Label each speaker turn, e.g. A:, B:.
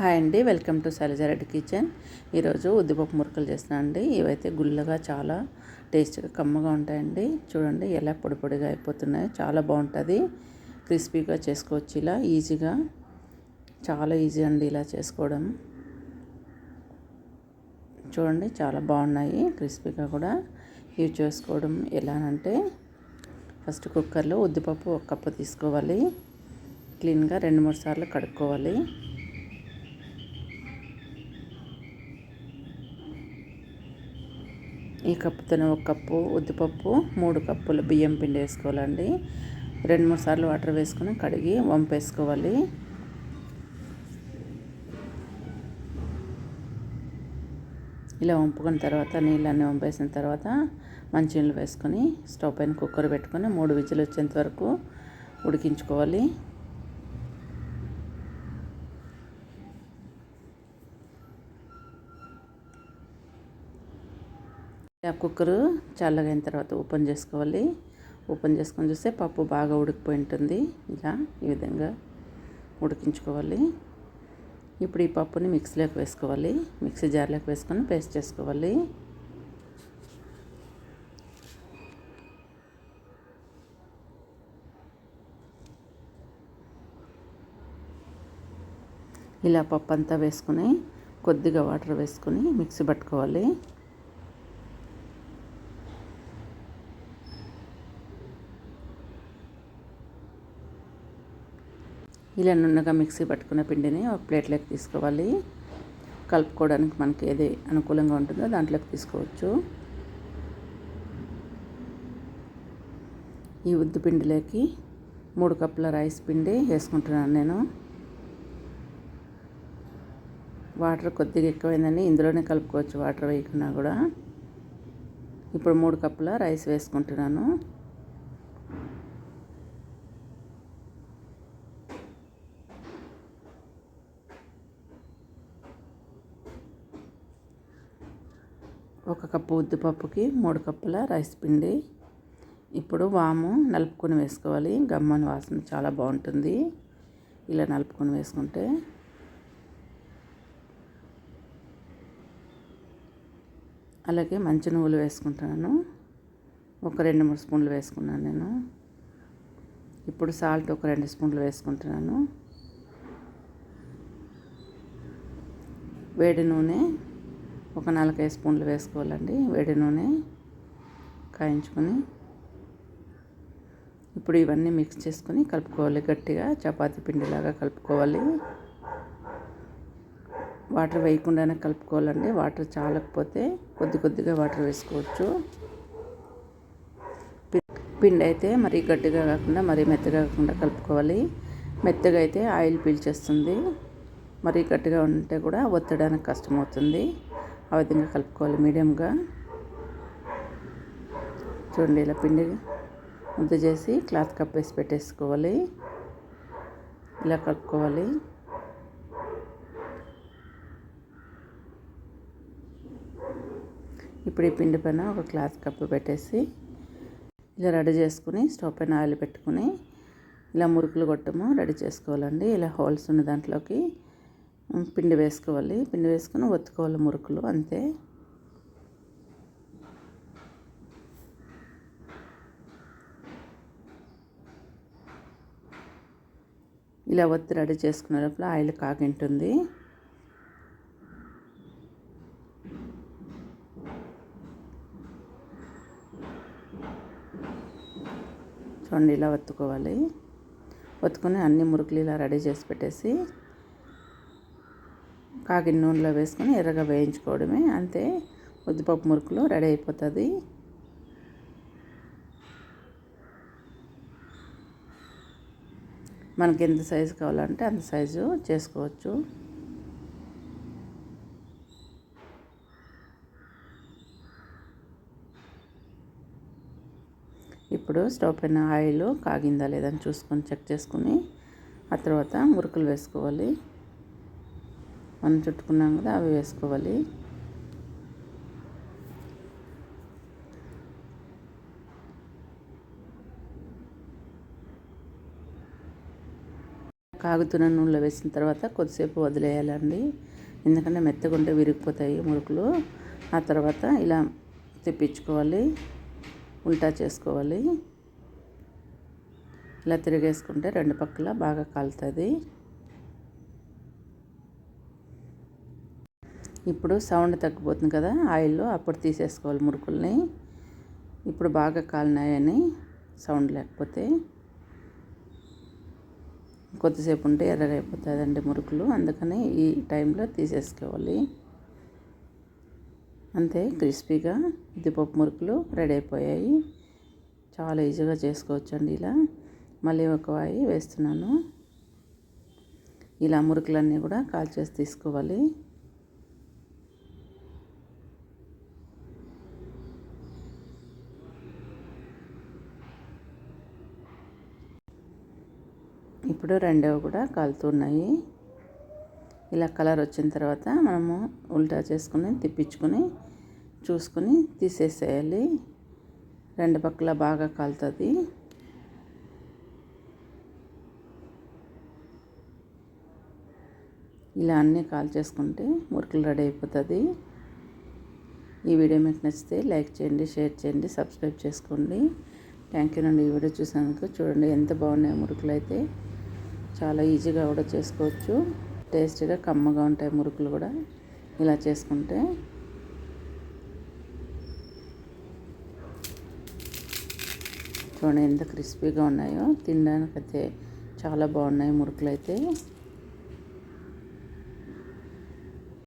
A: Hi అండి welcome to Sailaja Reddy kitchen. ఈరోజు ఉద్దిపప్పు మురకలు చేస్తున్నాను అండి. ఇవైతే గుల్లగా చాలా టేస్ట్గా కమ్మగా ఉంటాయండి. చూడండి ఎలా పొడి పొడిగా అయిపోతున్నాయో చాలా బాగుంటుంది. క్రిస్పీగా చేసుకోవచ్చు ఇలా ఈజీగా. చాలా ఈజీ అండి ఇలా చేసుకోవడం. చూడండి చాలా బాగున్నాయి క్రిస్పీగా కూడా. ఇవి చేసుకోవడం ఎలానంటే ఫస్ట్ కుక్కర్లో ఉద్దిపప్పు ఒక కప్పు తీసుకోవాలి. క్లీన్గా రెండు మూడు సార్లు కడుక్కోవాలి. ఈ కప్పుతో ఒక కప్పు ఉద్దిపప్పు మూడు కప్పులు బియ్యం పిండి వేసుకోవాలండి. రెండు మూడు సార్లు వాటర్ వేసుకొని కడిగి వంపేసుకోవాలి. ఇలా వంపుకున్న తర్వాత నీళ్ళన్నీ వంపేసిన తర్వాత మంచినీళ్ళు వేసుకొని స్టవ్ పైన కుక్కర్ పెట్టుకొని మూడు విజిల్ వచ్చేంత వరకు ఉడికించుకోవాలి. కుక్కరు చల్లగైన తర్వాత ఓపెన్ చేసుకోవాలి. ఓపెన్ చేసుకొని చూస్తే పప్పు బాగా ఉడికిపోయి ఉంటుంది. ఇలా ఈ విధంగా ఉడికించుకోవాలి. ఇప్పుడు ఈ పప్పుని మిక్సీలోకి వేసుకోవాలి. మిక్సీ జార్లోకి వేసుకొని పేస్ట్ చేసుకోవాలి. ఇలా పప్పు అంతా వేసుకొని కొద్దిగా వాటర్ వేసుకొని మిక్సీ పట్టుకోవాలి. ఇలా నున్నగా మిక్సీ పట్టుకున్న పిండిని ఒక ప్లేట్లోకి తీసుకోవాలి. కలుపుకోవడానికి మనకి ఏది అనుకూలంగా ఉంటుందో దాంట్లోకి తీసుకోవచ్చు. ఈ ఉద్దు పిండిలోకి మూడు కప్పుల రైస్ పిండి వేసుకుంటున్నాను నేను. వాటర్ కొద్దిగా ఎక్కువైందని ఇందులోనే కలుపుకోవచ్చు వాటర్ వేయకుండా కూడా. ఇప్పుడు మూడు కప్పుల రైస్ వేసుకుంటున్నాను. ఒక కప్పు ఉద్దిపప్పుకి మూడు కప్పుల రైస్ పిండి. ఇప్పుడు వాము నలుపుకొని వేసుకోవాలి. గమ్మని వాసన చాలా బాగుంటుంది. ఇలా నలుపుకొని వేసుకుంటే అలాగే మంచి నువ్వులు వేసుకుంటున్నాను ఒక రెండు మూడు స్పూన్లు వేసుకున్నాను నేను. ఇప్పుడు సాల్ట్ ఒక రెండు స్పూన్లు వేసుకుంటున్నాను. వేడి నూనె ఒక నాలుగైదు స్పూన్లు వేసుకోవాలండి. వేడి నూనె కాయించుకొని ఇప్పుడు ఇవన్నీ మిక్స్ చేసుకొని కలుపుకోవాలి గట్టిగా. చపాతీ పిండిలాగా కలుపుకోవాలి. వాటర్ వేయకుండానే కలుపుకోవాలండి. వాటర్ చాలకపోతే కొద్ది కొద్దిగా వాటర్ వేసుకోవచ్చు. పిండి అయితే మరీ గట్టిగా కాకుండా మరీ మెత్తగా కాకుండా కలుపుకోవాలి. మెత్తగా అయితే ఆయిల్ పీల్చేస్తుంది. మరీ గట్టిగా ఉంటే కూడా ఒత్తడానికి కష్టమవుతుంది. ఆ విధంగా కలుపుకోవాలి మీడియంగా. చూడండి ఇలా పిండి ముద్ద చేసి క్లాత్ కప్ వేసి పెట్టేసుకోవాలి. ఇలా కలుపుకోవాలి. ఇప్పుడు ఈ పిండి పైన ఒక క్లాత్ కప్పు పెట్టేసి ఇలా రెడీ చేసుకుని స్టవ్ పైన ఆయిల్ పెట్టుకుని ఇలా మురుకులు కొట్టము రెడీ చేసుకోవాలండి. ఇలా హోల్స్ ఉన్న దాంట్లోకి పిండి వేసుకోవాలి. పిండి వేసుకొని ఒత్తుకోవాలి మురుకులు అంతే. ఇలా ఒత్తి రెడీ చేసుకునేటప్పుడు ఆయిల్ కాగింటుంది. చూడండి ఇలా ఒత్తుకోవాలి. ఒత్తుకొని అన్ని మురుకులు ఇలా రెడీ చేసి పెట్టేసి కాగిన నూనెలో వేసుకొని ఎర్రగా వేయించుకోవడమే. అంతే ఉద్దిపప్పు మురుకులు రెడీ అయిపోతుంది. మనకి ఎంత సైజు కావాలంటే అంత సైజు చేసుకోవచ్చు. ఇప్పుడు స్టవ్ పైన ఆయిల్ కాగిందా లేదని చూసుకొని చెక్ చేసుకుని ఆ తర్వాత మురుకులు వేసుకోవాలి. మనం చుట్టుకున్నాం కదా అవి వేసుకోవాలి. కాగుతున్న నూనెలో వేసిన తర్వాత కొద్దిసేపు వదిలేయాలండి. ఎందుకంటే మెత్తగుంటే విరిగిపోతాయి మురుకులు. ఆ తర్వాత ఇలా తెప్పించుకోవాలి. ఉల్టా చేసుకోవాలి. ఇలా తిరిగేసుకుంటే రెండు పక్కల బాగా కాలుతుంది. ఇప్పుడు సౌండ్ తగ్గిపోతుంది కదా ఆయిల్లో అప్పుడు తీసేసుకోవాలి మురుకుల్ని. ఇప్పుడు బాగా కాలినాయని సౌండ్ లేకపోతే కొద్దిసేపు ఉంటే ఎర్రగైపోతుందండి మురుకులు. అందుకని ఈ టైంలో తీసేసుకోవాలి. అంతే క్రిస్పీగా ఉద్దిపప్పు మురుకులు రెడీ అయిపోయాయి. చాలా ఈజీగా చేసుకోవచ్చండి ఇలా. మళ్ళీ ఒక వాయి వేస్తున్నాను. ఇలా మురుకులన్నీ కూడా కాల్చేసి తీసుకోవాలి. ఇప్పుడు రెండవ కూడా కాలుతున్నాయి. ఇలా కలర్ వచ్చిన తర్వాత మనము ఉల్టా చేసుకుని తిప్పించుకొని చూసుకొని తీసేసేయాలి. రెండు పక్కల బాగా కాలుతుంది. ఇలా అన్నీ కాల్ చేసుకుంటే మురుకులు రెడీ అయిపోతుంది. ఈ వీడియో మీకు నచ్చితే లైక్ చేయండి షేర్ చేయండి సబ్స్క్రైబ్ చేసుకోండి. థ్యాంక్ యూ అండి ఈ వీడియో చూసినందుకు చూడండి ఎంత బాగున్నాయి మురుకులు అయితే చాలా ఈజీగా కూడా చేసుకోవచ్చు. టేస్టీగా కమ్మగా ఉంటాయి మురుకులు కూడా ఇలా చేసుకుంటే. చూడండి ఎంత క్రిస్పీగా ఉన్నాయో. తినడానికైతే చాలా బాగున్నాయి మురుకులు అయితే